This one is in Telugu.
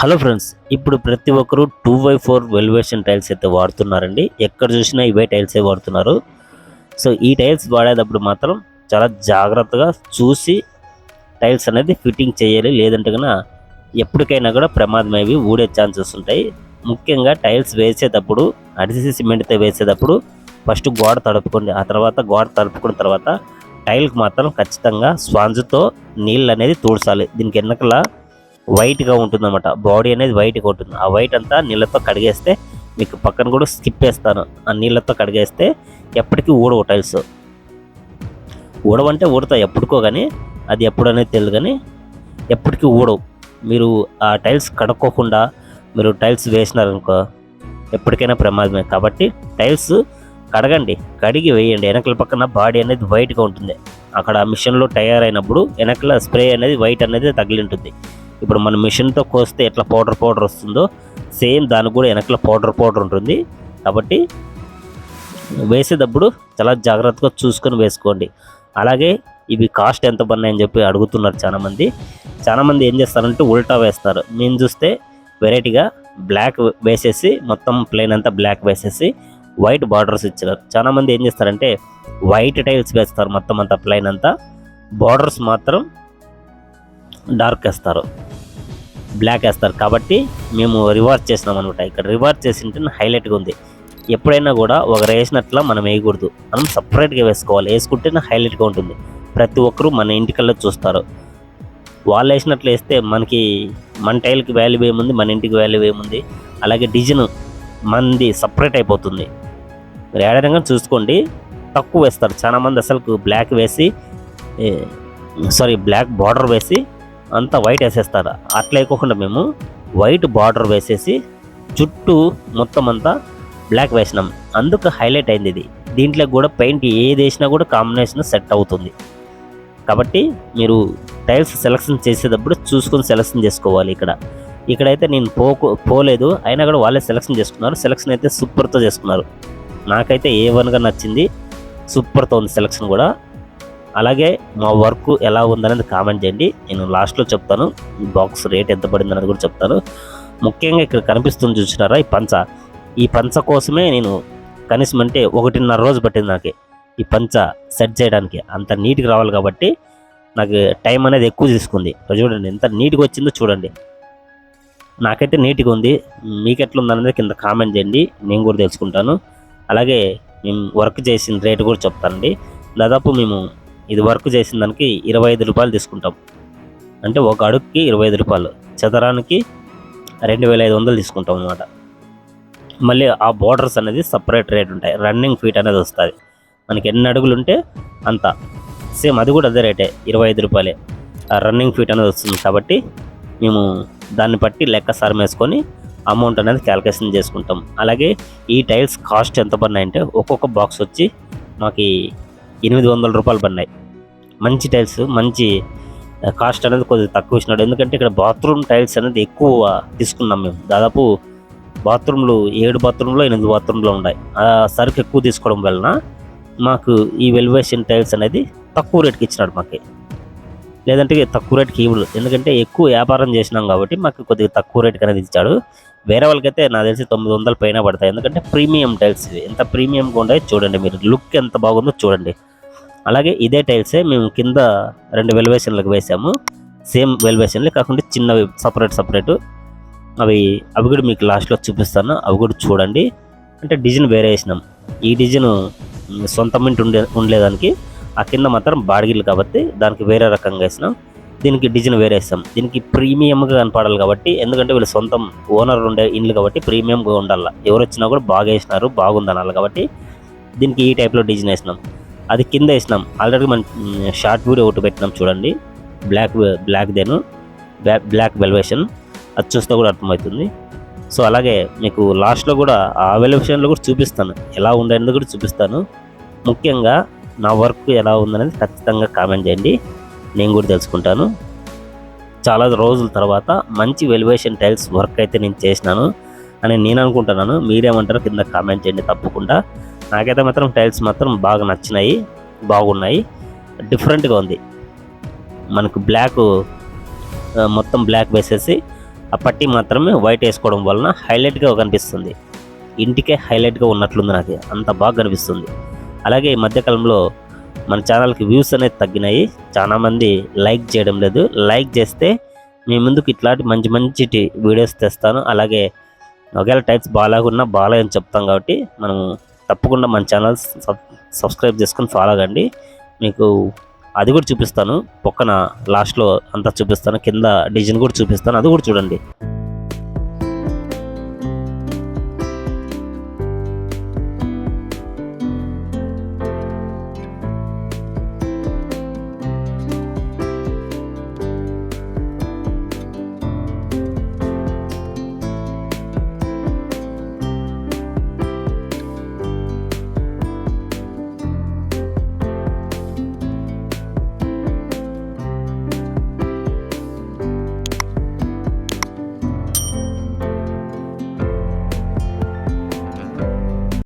హలో ఫ్రెండ్స్ ఇప్పుడు ప్రతి ఒక్కరూ two by four elevation tiles అయితే వాడుతున్నారండి. ఎక్కడ చూసినా ఇవే టైల్సే వాడుతున్నారు. సో ఈ టైల్స్ వాడేటప్పుడు మాత్రం చాలా జాగ్రత్తగా చూసి టైల్స్ అనేది ఫిట్టింగ్ చేయాలి. లేదంటే కన్నా ఎప్పటికైనా కూడా ప్రమాదమేవి ఊడే ఛాన్సెస్ ఉంటాయి. ముఖ్యంగా టైల్స్ వేసేటప్పుడు అడిసి సిమెంట్తో వేసేటప్పుడు ఫస్ట్ గోడ తడుపుకోండి. ఆ తర్వాత గోడ తడుపుకున్న తర్వాత టైల్కి మాత్రం ఖచ్చితంగా స్పాంజ్తో నీళ్ళు అనేది తూడ్చాలి. దీనికి వెనకల వైట్గా ఉంటుందన్నమాట. బాడీ అనేది వైట్గా ఉంటుంది. ఆ వైట్ అంతా నీళ్ళతో కడిగేస్తే మీకు పక్కన కూడా స్కిప్ వేస్తాను ఆ నీళ్ళతో కడిగేస్తే ఎప్పటికీ ఊడవు టైల్స్ ఊడవంటే ఊడతాయి ఎప్పటికో కానీ అది ఎప్పుడు అనేది తెలియదు కానీ ఎప్పటికీ ఊడవు. మీరు ఆ టైల్స్ కడుక్కోకుండా మీరు టైల్స్ వేసినారనుకో ఎప్పటికైనా ప్రమాదమే. కాబట్టి టైల్స్ కడగండి. కడిగి వేయండి. వెనకల పక్కన బాడీ అనేది వైట్గా ఉంటుంది. అక్కడ మిషన్లో తయారైనప్పుడు వెనకల స్ప్రే అనేది వైట్ అనేది తగిలి ఉంటుంది ఇప్పుడు మన మిషన్తో కోస్తే ఎట్లా పౌడర్ పౌడర్ వస్తుందో సేమ్ దానికి కూడా వెనకల పౌడర్ పౌడర్ ఉంటుంది. కాబట్టి వేసేటప్పుడు చాలా జాగ్రత్తగా చూసుకొని వేసుకోండి. అలాగే ఇవి కాస్ట్ ఎంత పడినాయని చెప్పి అడుగుతున్నారు చాలామంది. చాలామంది ఏం చేస్తారంటే ఉల్టా వేస్తారు. నేను చూస్తే వెరైటీగా బ్లాక్ వేసేసి మొత్తం ప్లేన్ అంతా బ్లాక్ వేసేసి వైట్ బార్డర్స్ ఇచ్చినారు చాలామంది ఏం చేస్తారంటే వైట్ టైల్స్ వేస్తారు మొత్తం అంతా ప్లైన్ అంతా. బార్డర్స్ మాత్రం డార్క్ వేస్తారు. బ్లాక్ వేస్తారు. కాబట్టి మేము రివర్స్ చేసినాం అనమాట ఇక్కడ రివర్స్ చేసింటే హైలైట్గా ఉంది. ఎప్పుడైనా కూడా ఒకరు వేసినట్ల మనం వేయకూడదు. మనం సపరేట్గా వేసుకోవాలి. వేసుకుంటేనే హైలైట్గా ఉంటుంది. ప్రతి ఒక్కరూ మన ఇంటికల్లా చూస్తారు. వాళ్ళు వేసినట్లు వేస్తే మనకి మన టైల్కి వాల్యూ ఏముంది మన ఇంటికి వాల్యూ ఏముంది అలాగే డిజైన్ మంది సపరేట్ అయిపోతుంది. మీరు ఏడైనా చూసుకోండి. తక్కువ వేస్తారు. చాలామంది అసలు బ్లాక్ వేసి సారీ బ్లాక్ బార్డర్ వేసి అంతా వైట్ వేసేస్తారు? అట్లా వేయకోకుండా మేము వైట్ బార్డర్ వేసేసి చుట్టూ మొత్తం అంతా బ్లాక్ వేసినాం. అందుకు హైలైట్ అయింది ఇది. దీంట్లో కూడా పెయింట్ ఏది వేసినా కూడా కాంబినేషన్ సెట్ అవుతుంది. కాబట్టి మీరు టైల్స్ సెలెక్షన్ చేసేటప్పుడు చూసుకొని సెలెక్షన్ చేసుకోవాలి ఇక్కడ. ఇక్కడైతే నేను పోకు పోలేదు. అయినా కూడా వాళ్ళే సెలెక్షన్ చేసుకున్నారు. సెలెక్షన్ అయితే సూపర్తో చేసుకున్నారు. నాకైతే ఏ వన్గా నచ్చింది. సూపర్తో ఉంది సెలెక్షన్ కూడా. అలాగే మా వర్క్ ఎలా ఉందనేది కామెంట్ చేయండి. నేను లాస్ట్లో చెప్తాను ఈ బాక్స్ రేట్ ఎంత పడింది అనేది కూడా చెప్తాను. ముఖ్యంగా ఇక్కడ కనిపిస్తుంది చూసినారా ఈ పంచ. ఈ పంచ కోసమే నేను కనీసం అంటే ఒకటిన్నర రోజు పట్టింది నాకు ఈ పంచ సెట్ చేయడానికి. అంత నీట్గా రావాలి కాబట్టి నాకు టైం అనేది ఎక్కువ తీసుకుంది. చూడండి ఎంత నీట్గా వచ్చిందో చూడండి. నాకైతే నీట్గా ఉంది. మీకు ఎట్లా ఉందనేది కింద కామెంట్ చేయండి. నేను కూడా తెలుసుకుంటాను. అలాగే మేము వర్క్ చేసిన రేటు కూడా చెప్తానండి. దాదాపు మేము ఇది వర్క్ చేసిన దానికి ఇరవై ఐదు రూపాయలు తీసుకుంటాం. అంటే ఒక అడుగుకి ఇరవై ఐదు రూపాయలు. చదరానికి రెండు వేల ఐదు వందలు తీసుకుంటాం అనమాట మళ్ళీ ఆ బోర్డర్స్ అనేది సపరేట్ రేట్ ఉంటాయి. రన్నింగ్ ఫీట్ అనేది వస్తుంది. మనకి ఎన్ని అడుగులు ఉంటే అంత. సేమ్ అది కూడా అదే రేటే ఇరవై ఐదు రూపాయలే. ఆ రన్నింగ్ ఫీట్ అనేది వస్తుంది కాబట్టి మేము దాన్ని బట్టి లెక్క సారం వేసుకొని అమౌంట్ అనేది క్యాలిక్యులేషన్ చేసుకుంటాం. అలాగే ఈ టైల్స్ కాస్ట్ ఎంత పడినాయంటే ఒక్కొక్క బాక్స్ వచ్చి మాకు ఎనిమిది వందల రూపాయలు పడినాయి. మంచి టైల్స్ మంచి కాస్ట్ అనేది కొద్దిగా తక్కువ ఇచ్చినాడు. ఎందుకంటే ఇక్కడ బాత్రూమ్ టైల్స్ అనేది ఎక్కువ తీసుకున్నాం మేము. దాదాపు బాత్రూమ్లు ఏడు బాత్రూంలో ఎనిమిది బాత్రూంలో ఉన్నాయి. ఆ సరుకు ఎక్కువ తీసుకోవడం వలన మాకు ఈ వెల్వేషన్ టైల్స్ అనేది తక్కువ రేట్కి ఇచ్చినాడు మాకు. లేదంటే తక్కువ రేట్కి ఇవ్వడు. ఎందుకంటే ఎక్కువ వ్యాపారం చేసినాం కాబట్టి మాకు కొద్దిగా తక్కువ రేట్కి అనేది ఇచ్చాడు. వేరే వాళ్ళకైతే నాకు తెలిసి తొమ్మిది వందల పైన పడతాయి. ఎందుకంటే ప్రీమియం టైల్స్ ఇవి. ఎంత ప్రీమియంగా ఉంటాయో చూడండి మీరు. లుక్ ఎంత బాగుందో చూడండి. అలాగే ఇదే టైల్సే మేము కింద రెండు వెలివేషన్లకు వేసాము. సేమ్ వెలివేషన్లు కాకుండా చిన్నవి సపరేట్ సపరేట్. అవి అవి కూడా మీకు లాస్ట్లో చూపిస్తాను. అవి కూడా చూడండి. అంటే డిజైన్ వేరే వేసినాం. ఈ డిజైన్ సొంతం ఇంటి ఉండే ఉండలేదానికి ఆ కింద మాత్రం బాడిగిల్లు కాబట్టి దానికి వేరే రకంగా వేసినాం. దీనికి డిజైన్ వేరే వేస్తాం. దీనికి ప్రీమియంగా కనపడాలి కాబట్టి ఎందుకంటే వీళ్ళు సొంతం ఓనర్ ఉండే ఇండ్లు కాబట్టి ప్రీమియంగా ఉండాలి. ఎవరు వచ్చినా కూడా బాగా వేసినారు బాగుంది అనాలి కాబట్టి దీనికి ఈ టైప్లో డిజైన్ వేసినాం. అది కింద వేసినాం. ఆల్రెడీ మనం షార్ట్ వీడియో ఒకటి పెట్టినాం చూడండి. బ్లాక్ బ్లాక్ దేను. బ్లాక్ వెల్వేషన్ అది చూస్తే కూడా అర్థమవుతుంది. సో అలాగే మీకు లాస్ట్లో కూడా ఆ వెల్వేషన్లో కూడా చూపిస్తాను. ఎలా ఉండేది కూడా చూపిస్తాను. ముఖ్యంగా నా వర్క్ ఎలా ఉందనేది ఖచ్చితంగా కామెంట్ చేయండి. నేను కూడా తెలుసుకుంటాను. చాలా రోజుల తర్వాత మంచి వెలివేషన్ టైల్స్ వర్క్ అయితే నేను చేసినాను. అని నేను అనుకుంటున్నాను. మీరేమంటారో కింద కామెంట్ చేయండి తప్పకుండా. నాకైతే మాత్రం టైల్స్ మాత్రం బాగా నచ్చినాయి బాగున్నాయి. డిఫరెంట్గా ఉంది. మనకు బ్లాక్ మొత్తం బ్లాక్ వేసేసి ఆ పట్టీ మాత్రమే వైట్ వేసుకోవడం వలన హైలైట్గా కనిపిస్తుంది. ఇంటికే హైలైట్గా ఉన్నట్లుంది నాకు. అంత బాగా కనిపిస్తుంది. అలాగే ఈ మధ్యకాలంలో మన ఛానల్కి వ్యూస్ అనేది తగ్గినాయి. చాలామంది లైక్ చేయడం లేదు. లైక్ చేస్తే మీ ముందుకు ఇట్లాంటి మంచి మంచి వీడియోస్ తెస్తాను. అలాగే ఒకవేళ టైప్స్ బాగాలేకున్నా బాగాలేదని చెప్తాం కాబట్టి మనం తప్పకుండా మన ఛానల్ సబ్ సబ్స్క్రైబ్ చేసుకొని ఫాలో అవ్వండి మీకు అది కూడా చూపిస్తాను. పక్కన లాస్ట్లో అంతా చూపిస్తాను. కింద డిజైన్ కూడా చూపిస్తాను. అది కూడా చూడండి.